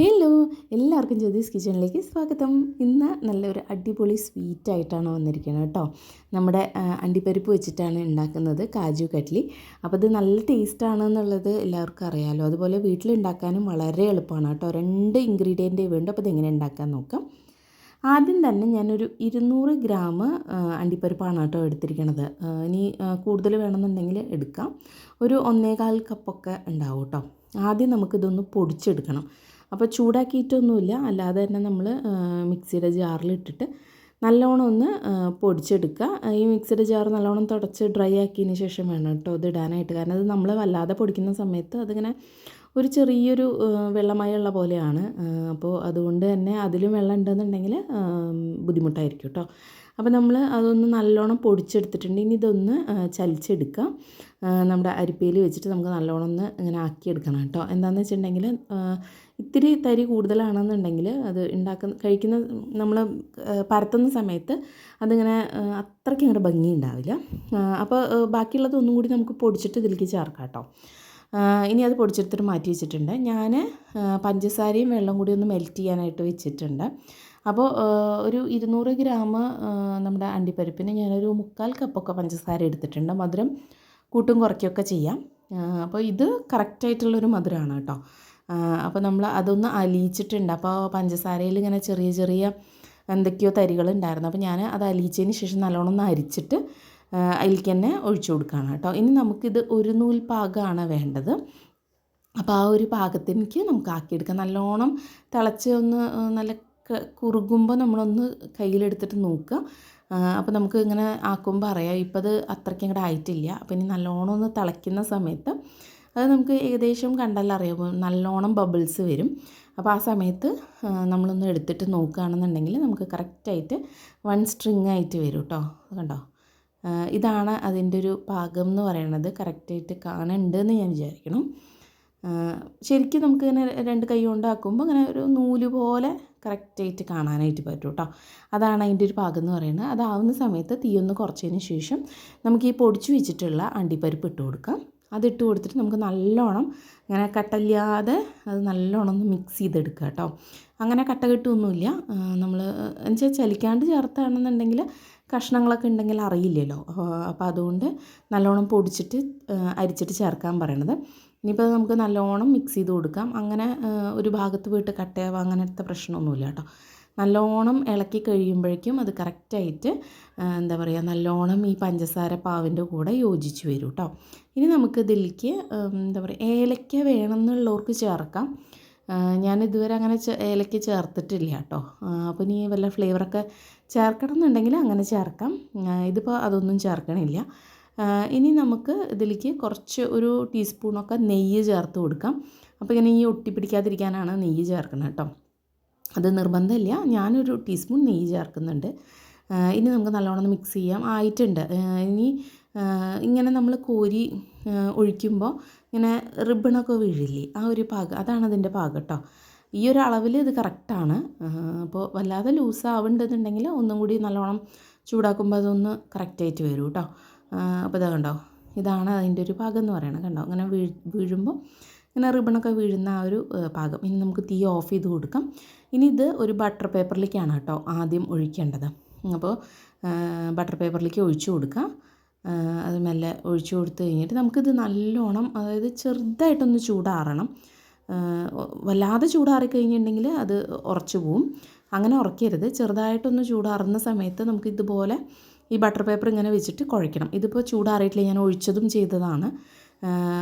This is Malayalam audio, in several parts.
ഹലോ എല്ലാവർക്കും ജ്യോതിസ് കിച്ചണിലേക്ക് സ്വാഗതം. ഇന്ന് നല്ലൊരു അടിപൊളി സ്വീറ്റ് ആയിട്ടാണ് വന്നിരിക്കുന്നത് കേട്ടോ. നമ്മുടെ അണ്ടിപ്പരിപ്പ് വെച്ചിട്ടാണ് ഉണ്ടാക്കുന്നത് കാജു കട്ട്ലി അപ്പോൾ ഇത് നല്ല ടേസ്റ്റാണ് എന്നുള്ളത് എല്ലാവർക്കും അറിയാമല്ലോ അതുപോലെ വീട്ടിലുണ്ടാക്കാനും വളരെ എളുപ്പമാണ് കേട്ടോ. രണ്ട് ഇൻഗ്രീഡിയന്റ് വേണ്ട അപ്പോൾ ഇതെങ്ങനെ ഉണ്ടാക്കാൻ നോക്കാം. ആദ്യം തന്നെ ഞാനൊരു ഇരുന്നൂറ് ഗ്രാം അണ്ടിപ്പരിപ്പാണ് കേട്ടോ എടുത്തിരിക്കണത്. ഇനി കൂടുതൽ വേണമെന്നുണ്ടെങ്കിൽ എടുക്കാം. ഒരു ഒന്നേകാൽ കപ്പൊക്കെ ഉണ്ടാവും കേട്ടോ. ആദ്യം നമുക്കിതൊന്ന് പൊടിച്ചെടുക്കണം. അപ്പോൾ ചൂടാക്കിയിട്ടൊന്നുമില്ല. അല്ലാതെ തന്നെ നമ്മൾ മിക്സിയുടെ ജാറിലിട്ടിട്ട് നല്ലോണം ഒന്ന് പൊടിച്ചെടുക്കുക. ഈ മിക്സിയുടെ ജാർ നല്ലോണം തുടച്ച് ഡ്രൈ ആക്കിയതിന് ശേഷം വേണം കേട്ടോ ഇത് ഇടാനായിട്ട്. കാരണം അത് നമ്മൾ വല്ലാതെ പൊടിക്കുന്ന സമയത്ത് അതിങ്ങനെ ഒരു ചെറിയൊരു വെള്ളമയുള്ള പോലെയാണ്. അപ്പോൾ അതുകൊണ്ട് തന്നെ അതിലും വെള്ളം ഉണ്ടെന്നുണ്ടെങ്കിൽ ബുദ്ധിമുട്ടായിരിക്കും കേട്ടോ. അപ്പോൾ നമ്മൾ അതൊന്ന് നല്ലോണം പൊടിച്ചെടുത്തിട്ടുണ്ട്. ഇനി ഇതൊന്ന് ചലിച്ചെടുക്കാം നമ്മുടെ അരിപ്പയിൽ വെച്ചിട്ട് നമുക്ക് നല്ലോണം ഒന്ന് ഇങ്ങനെ ആക്കിയെടുക്കണം കേട്ടോ. എന്താണെന്ന് വെച്ചിട്ടുണ്ടെങ്കിൽ ഇത്തിരി തരി കൂടുതലാണെന്നുണ്ടെങ്കിൽ അത് ഉണ്ടാക്കുന്ന കഴിക്കുന്ന നമ്മൾ പരത്തുന്ന സമയത്ത് അതിങ്ങനെ അത്രയ്ക്ക് അങ്ങോട്ട് ഭംഗി ഉണ്ടാവില്ല അപ്പോൾ ബാക്കിയുള്ളത് ഒന്നും കൂടി നമുക്ക് പൊടിച്ചിട്ട് ഇതിലേക്ക് ചേർക്കാം കേട്ടോ. ഇനി അത് പൊടിച്ചെടുത്തിട്ട് മാറ്റി വെച്ചിട്ടുണ്ട്. ഞാൻ പഞ്ചസാരയും വെള്ളം കൂടി ഒന്ന് മെൽറ്റ് ചെയ്യാനായിട്ട് വെച്ചിട്ടുണ്ട്. അപ്പോൾ ഒരു ഇരുന്നൂറ് ഗ്രാം നമ്മുടെ അണ്ടിപ്പരിപ്പിന് ഞാനൊരു മുക്കാൽ കപ്പൊക്കെ പഞ്ചസാര എടുത്തിട്ടുണ്ട്. മധുരം കൂട്ടും കുറയ്ക്കുകയൊക്കെ ചെയ്യാം. അപ്പോൾ ഇത് കറക്റ്റായിട്ടുള്ളൊരു മധുരമാണ് കേട്ടോ. അപ്പോൾ നമ്മൾ അതൊന്ന് അലിയിച്ചിട്ടുണ്ട്. അപ്പോൾ പഞ്ചസാരയിൽ ഇങ്ങനെ ചെറിയ ചെറിയ എന്തൊക്കെയോ തരികളുണ്ടായിരുന്നു അപ്പോൾ ഞാൻ അത് അലിയിച്ചതിന് ശേഷം നല്ലോണം ഒന്ന് അരിച്ചിട്ട് അതിലേക്ക് തന്നെ ഒഴിച്ചു കൊടുക്കുകയാണ് കേട്ടോ. ഇനി നമുക്കിത് ഒരു നൂൽ പാകമാണ് വേണ്ടത്. അപ്പോൾ ആ ഒരു പാകത്തിനേക്ക് നമുക്ക് ആക്കിയെടുക്കാം. നല്ലോണം തിളച്ച് ഒന്ന് നല്ല കുറുകുമ്പോൾ നമ്മളൊന്ന് കയ്യിലെടുത്തിട്ട് നോക്കുക. അപ്പോൾ നമുക്ക് ഇങ്ങനെ ആക്കുമ്പോൾ അറിയാം ഇപ്പോൾ അത് അത്രയ്ക്കും കൂടെ ആയിട്ടില്ല. അപ്പോൾ ഇനി നല്ലോണം ഒന്ന് തിളയ്ക്കുന്ന സമയത്ത് അത് നമുക്ക് ഏകദേശം കണ്ടാൽ അറിയാം. നല്ലോണം ബബിൾസ് വരും. അപ്പോൾ ആ സമയത്ത് നമ്മളൊന്ന് എടുത്തിട്ട് നോക്കുകയാണെന്നുണ്ടെങ്കിൽ നമുക്ക് കറക്റ്റായിട്ട് വൺ സ്ട്രിങ് ആയിട്ട് വരും കേട്ടോ കണ്ടോ? ഇതാണ് അതിന്റെ ഒരു പാകം എന്ന് പറയണത് കറക്റ്റായിട്ട് കാണുന്നുണ്ടെന്ന് ഞാൻ വിചാരിക്കണം ശരിക്കും നമുക്ക് ഇങ്ങനെ രണ്ട് കൈ കൊണ്ടാക്കുമ്പോൾ ഇങ്ങനെ ഒരു നൂൽ പോലെ കറക്റ്റായിട്ട് കാണാനായിട്ട് പറ്റും കേട്ടോ അതാണ് അതിന്റെ ഒരു പാകം എന്ന് പറയുന്നത്. അതാവുന്ന സമയത്ത് തീയൊന്ന് കുറച്ചതിന് ശേഷം നമുക്ക് ഈ പൊടിച്ചു വെച്ചിട്ടുള്ള അണ്ടിപ്പരിപ്പ് ഇട്ട് കൊടുക്കാം. അതിട്ട് കൊടുത്തിട്ട് നമുക്ക് നല്ലോണം ഇങ്ങനെ കട്ടല്ലാതെ അത് നല്ലോണം ഒന്ന് മിക്സ് ചെയ്തെടുക്കുക കേട്ടോ. അങ്ങനെ കട്ട കിട്ടുമൊന്നുമില്ല നമ്മൾ എന്നുവെച്ചാൽ ചലിക്കാണ്ട് ചേർത്താണെന്നുണ്ടെങ്കിൽ കഷ്ണങ്ങളൊക്കെ ഉണ്ടെങ്കിൽ അറിയില്ലല്ലോ. അപ്പോൾ അതുകൊണ്ട് നല്ലോണം പൊടിച്ചിട്ട് അരിച്ചിട്ട് ചേർക്കാൻ പറയണത്. ഇനിയിപ്പോൾ നമുക്ക് നല്ലോണം മിക്സ് ചെയ്ത് കൊടുക്കാം. അങ്ങനെ ഒരു ഭാഗത്ത് പോയിട്ട് കട്ടയാവുക അങ്ങനത്തെ പ്രശ്നമൊന്നുമില്ല കേട്ടോ. നല്ലോണം ഇളക്കി കഴിയുമ്പോഴേക്കും അത് കറക്റ്റായിട്ട് എന്താ പറയുക നല്ലോണം ഈ പഞ്ചസാര പാവിന്റെ കൂടെ യോജിച്ച് വരും കേട്ടോ ഇനി നമുക്ക് ഇതിലേക്ക് എന്താ പറയുക ഏലക്ക വേണമെന്നുള്ളവർക്ക് ചേർക്കാം. ഞാൻ ഇതുവരെ അങ്ങനെ ഏലക്ക ചേർത്തിട്ടില്ല കേട്ടോ അപ്പോൾ ഇനി വല്ല ഫ്ലേവറൊക്കെ ചേർക്കണം എന്നുണ്ടെങ്കിൽ അങ്ങനെ ചേർക്കാം. ഇതിപ്പോൾ അതൊന്നും ചേർക്കണില്ല. ഇനി നമുക്ക് ഇതിലേക്ക് കുറച്ച് ഒരു ടീസ്പൂണൊക്കെ നെയ്യ് ചേർത്ത് കൊടുക്കാം. അപ്പോൾ ഇങ്ങനെ ഈ ഒട്ടിപ്പിടിക്കാതിരിക്കാനാണ് നെയ്യ് ചേർക്കുന്നത് കേട്ടോ അത് നിർബന്ധമില്ല. ഞാനൊരു ടീസ്പൂൺ നെയ്യ് ചേർക്കുന്നുണ്ട്. ഇനി നമുക്ക് നല്ലോണം മിക്സ് ചെയ്യാം. ആയിട്ടുണ്ട്. ഇനി ഇങ്ങനെ നമ്മൾ കോരി ഒഴിക്കുമ്പോൾ ഇങ്ങനെ റിബണൊക്കെ വീഴില്ലേ? ആ ഒരു പാകം അതാണ് അതിന്റെ പാകം കേട്ടോ. ഈ ഒരു അളവിൽ ഇത് കറക്റ്റാണ് അപ്പോൾ വല്ലാതെ ലൂസ് ആവുന്നുണ്ടെന്നുണ്ടെങ്കിൽ ഒന്നും കൂടി നല്ലോണം ചൂടാക്കുമ്പോൾ അതൊന്ന് കറക്റ്റായിട്ട് വരും കേട്ടോ. അപ്പോൾ ഇതാ കണ്ടോ? ഇതാണ് അതിന്റെ ഒരു പാകം എന്ന് പറയുന്നത് കണ്ടോ? അങ്ങനെ വീഴുമ്പോൾ ഇങ്ങനെ റിബണൊക്കെ വീഴുന്ന ആ ഒരു പാകം. ഇനി നമുക്ക് തീ ഓഫ് ചെയ്ത് കൊടുക്കാം. ഇനി ഇത് ഒരു ബട്ടർ പേപ്പറിലേക്കാണ് കേട്ടോ ആദ്യം ഒഴിക്കേണ്ടത്. അപ്പോൾ ബട്ടർ പേപ്പറിലേക്ക് ഒഴിച്ചു കൊടുക്കാം. അത് മെല്ലെ ഒഴിച്ചു കൊടുത്ത് കഴിഞ്ഞിട്ട് നമുക്കിത് നല്ലോണം അതായത് ചെറുതായിട്ടൊന്ന് ചൂടാറണം. വല്ലാതെ ചൂടാറി കഴിഞ്ഞിട്ടുണ്ടെങ്കിൽ അത് ഉറച്ചു പോവും. അങ്ങനെ ഉറക്കരുത്. ചെറുതായിട്ടൊന്ന് ചൂടാറുന്ന സമയത്ത് നമുക്ക് ഇതുപോലെ ഈ ബട്ടർ പേപ്പർ ഇങ്ങനെ വെച്ചിട്ട് കുഴയ്ക്കണം. ഇതിപ്പോൾ ചൂടാറിയിട്ടില്ല. ഞാൻ ഒഴിച്ചതും ചെയ്തതാണ്.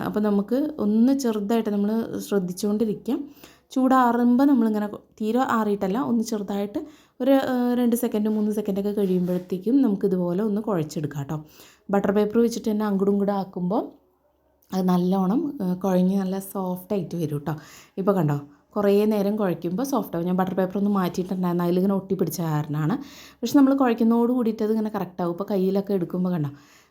അപ്പോൾ നമുക്ക് ഒന്ന് ചെറുതായിട്ട് നമ്മൾ ശ്രദ്ധിച്ചുകൊണ്ടിരിക്കാം ചൂടാറുമ്പോൾ നമ്മളിങ്ങനെ തീരെ ആറിയിട്ടല്ല ഒന്ന് ചെറുതായിട്ട് ഒരു രണ്ട് സെക്കൻഡ് മൂന്ന് സെക്കൻഡൊക്കെ കഴിയുമ്പോഴത്തേക്കും നമുക്കിതുപോലെ ഒന്ന് കുഴച്ചെടുക്കാം കേട്ടോ. ബട്ടർ പേപ്പർ വെച്ചിട്ട് തന്നെ അങ്ങോട്ടും ഇങ്ങോട്ടും ആക്കുമ്പോൾ അത് നല്ലോണം കുഴഞ്ഞ് നല്ല സോഫ്റ്റായിട്ട് വരും കേട്ടോ. ഇപ്പോൾ കണ്ടോ കുറേ നേരം കുഴയ്ക്കുമ്പോൾ സോഫ്റ്റ് ആവും. ഞാൻ ബട്ടർ പേപ്പർ ഒന്ന് മാറ്റിയിട്ടുണ്ടായിരുന്നു അതിലിങ്ങനെ ഒട്ടിപ്പിടിച്ച കാരണമാണ്. പക്ഷെ നമ്മൾ കുഴയ്ക്കുന്നതോട് കൂടിയിട്ട് അത് ഇങ്ങനെ കറക്റ്റാവും ഇപ്പോൾ കയ്യിലൊക്കെ എടുക്കുമ്പോൾ കണ്ടോ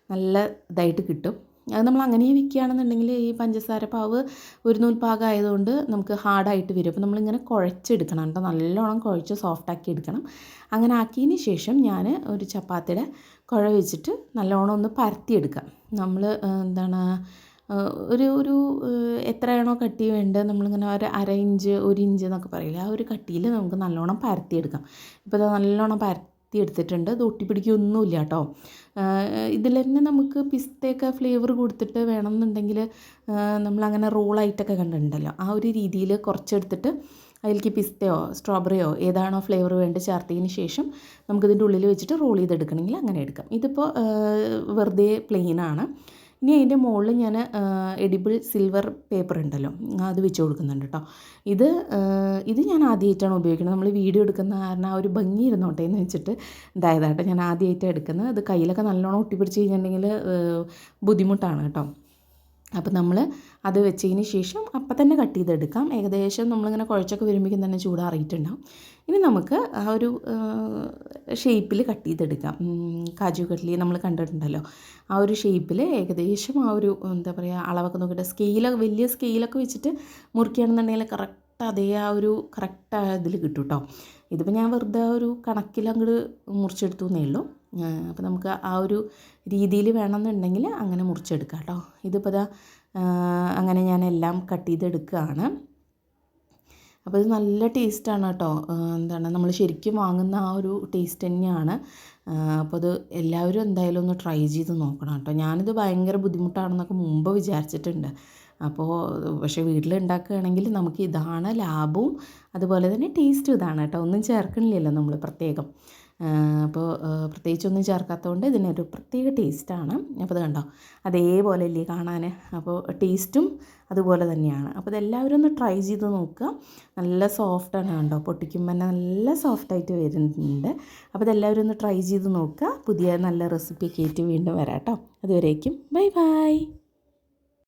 നല്ല ഇതായിട്ട് കിട്ടും. അത് നമ്മൾ അങ്ങനെ വെക്കുകയാണെന്നുണ്ടെങ്കിൽ ഈ പഞ്ചസാര പാവ് ഒരു നൂൽപ്പാകായതുകൊണ്ട് നമുക്ക് ഹാർഡായിട്ട് വരും. അപ്പോൾ നമ്മളിങ്ങനെ കുഴച്ചെടുക്കണം കേട്ടോ. നല്ലോണം കുഴച്ച് സോഫ്റ്റാക്കി എടുക്കണം. അങ്ങനെ ആക്കിയതിന് ശേഷം ഞാൻ ഒരു ചപ്പാത്തിയുടെ കുഴ വെച്ചിട്ട് നല്ലോണം ഒന്ന് പരത്തിയെടുക്കാം നമ്മൾ എന്താണ് ഒരു ഒരു എത്രയാണോ കട്ടി വേണ്ടത് നമ്മളിങ്ങനെ ഒരു അര ഇഞ്ച് ഒരു ഇഞ്ച് എന്നൊക്കെ പറയില്ല ആ ഒരു കട്ടിയിൽ നമുക്ക് നല്ലോണം പരത്തിയെടുക്കാം. ഇപ്പോൾ നല്ലോണം പരത്തി എടുത്തിട്ടുണ്ട്. ഇത് ഒട്ടിപ്പിടിക്കൊന്നുമില്ല കേട്ടോ. ഇതിൽ തന്നെ നമുക്ക് പിസ്തയൊക്കെ ഫ്ലേവർ കൊടുത്തിട്ട് വേണമെന്നുണ്ടെങ്കിൽ നമ്മളങ്ങനെ റോളായിട്ടൊക്കെ കണ്ടിട്ടുണ്ടല്ലോ. ആ ഒരു രീതിയിൽ കുറച്ചെടുത്തിട്ട് അതിലേക്ക് പിസ്തയോ സ്ട്രോബെറിയോ ഏതാണോ ഫ്ലേവർ വേണ്ടി ചേർത്തതിന് ശേഷം നമുക്കിതിന്റെ ഉള്ളിൽ വെച്ചിട്ട് റോൾ ചെയ്തെടുക്കണമെങ്കിൽ അങ്ങനെ എടുക്കാം. ഇതിപ്പോൾ വെറുതെ പ്ലെയിൻ ആണ്. ഇനി അതിന്റെ മുകളിൽ ഞാൻ എഡിബിൾ സിൽവർ പേപ്പർ ഉണ്ടല്ലോ അത് വെച്ച് കൊടുക്കുന്നുണ്ട് കേട്ടോ. ഇത് ഇത് ഞാൻ ആദ്യമായിട്ടാണ് ഉപയോഗിക്കുന്നത്. നമ്മൾ വീഡിയോ എടുക്കുന്ന കാരണം ആ ഒരു ഭംഗി ഇരുന്നോട്ടെ എന്ന് വെച്ചിട്ട്. ഇതായതാട്ടോ ഞാൻ ആദ്യമായിട്ടാണ് എടുക്കുന്നത്. അത് കയ്യിലൊക്കെ നല്ലോണം ഒട്ടിപ്പിടിച്ച് കഴിഞ്ഞിട്ടുണ്ടെങ്കിൽ ബുദ്ധിമുട്ടാണ് കേട്ടോ. അപ്പോൾ നമ്മൾ അത് വെച്ചതിന് ശേഷം അപ്പം തന്നെ കട്ട് ചെയ്തെടുക്കാം. ഏകദേശം നമ്മളിങ്ങനെ കുഴച്ചൊക്കെ വരുമ്പോഴേക്കും തന്നെ ചൂടാറിയിട്ടുണ്ടാവും ഇനി നമുക്ക് ആ ഒരു ഷേപ്പിൽ കട്ട് ചെയ്തെടുക്കാം. കാജു കട്ട്ലി നമ്മൾ കണ്ടിട്ടുണ്ടല്ലോ. ആ ഒരു ഷേപ്പിൽ ഏകദേശം ആ ഒരു എന്താ പറയുക അളവൊക്കെ നോക്കിയിട്ട് സ്കെയിലൊക്കെ വലിയ സ്കെയിലൊക്കെ വെച്ചിട്ട് മുറിക്കുകയാണെന്നുണ്ടെങ്കിൽ കറക്റ്റ് അതേ ആ ഒരു കറക്റ്റ് ഇതിൽ കിട്ടും കേട്ടോ ഇതിപ്പോൾ ഞാൻ വെറുതെ ഒരു കണക്കിൽ അങ്ങോട്ട് മുറിച്ചെടുത്തു എന്നേ ഉള്ളൂ. അപ്പോൾ നമുക്ക് ആ ഒരു രീതിയിൽ വേണമെന്നുണ്ടെങ്കിൽ അങ്ങനെ മുറിച്ചെടുക്കാം കേട്ടോ. ഇതിപ്പോൾ ഇതാ അങ്ങനെ ഞാൻ എല്ലാം കട്ട് ചെയ്തെടുക്കുകയാണ്. അപ്പോൾ ഇത് നല്ല ടേസ്റ്റാണ് കേട്ടോ. എന്താണ് നമ്മൾ ശരിക്കും വാങ്ങുന്ന ആ ഒരു ടേസ്റ്റ് തന്നെയാണ്. അപ്പോൾ അത് എല്ലാവരും എന്തായാലും ഒന്ന് ട്രൈ ചെയ്ത് നോക്കണം കേട്ടോ. ഞാനിത് ഭയങ്കര ബുദ്ധിമുട്ടാണെന്നൊക്കെ മുമ്പ് വിചാരിച്ചിട്ടുണ്ട്. അപ്പോൾ പക്ഷേ വീട്ടിൽ ഉണ്ടാക്കുകയാണെങ്കിൽ നമുക്ക് ഇതാണ് ലാഭവും അതുപോലെ തന്നെ ടേസ്റ്റും ഇതാണ് കേട്ടോ. ഒന്നും ചേർക്കണില്ലല്ലോ നമ്മൾ പ്രത്യേകം. അപ്പോൾ പ്രത്യേകിച്ചൊന്നും ചേർക്കാത്തതുകൊണ്ട് ഇതിനൊരു പ്രത്യേക ടേസ്റ്റാണ്. അപ്പോൾ അത് കണ്ടോ? അതേപോലെ അല്ലേ കാണാൻ അപ്പോൾ ടേസ്റ്റും അതുപോലെ തന്നെയാണ്. അപ്പോൾ ഇതെല്ലാവരും ഒന്ന് ട്രൈ ചെയ്ത് നോക്കുക. നല്ല സോഫ്റ്റാണ് കണ്ടോ? പൊട്ടിക്കുമ്പോൾ തന്നെ നല്ല സോഫ്റ്റായിട്ട് വരുന്നുണ്ട്. അപ്പോൾ ഇതെല്ലാവരും ഒന്ന് ട്രൈ ചെയ്ത് നോക്കുക. പുതിയ നല്ല റെസിപ്പിയൊക്കെ ആയിട്ട് വീണ്ടും വരാം കേട്ടോ. അതുവരേക്കും ബൈ ബൈ.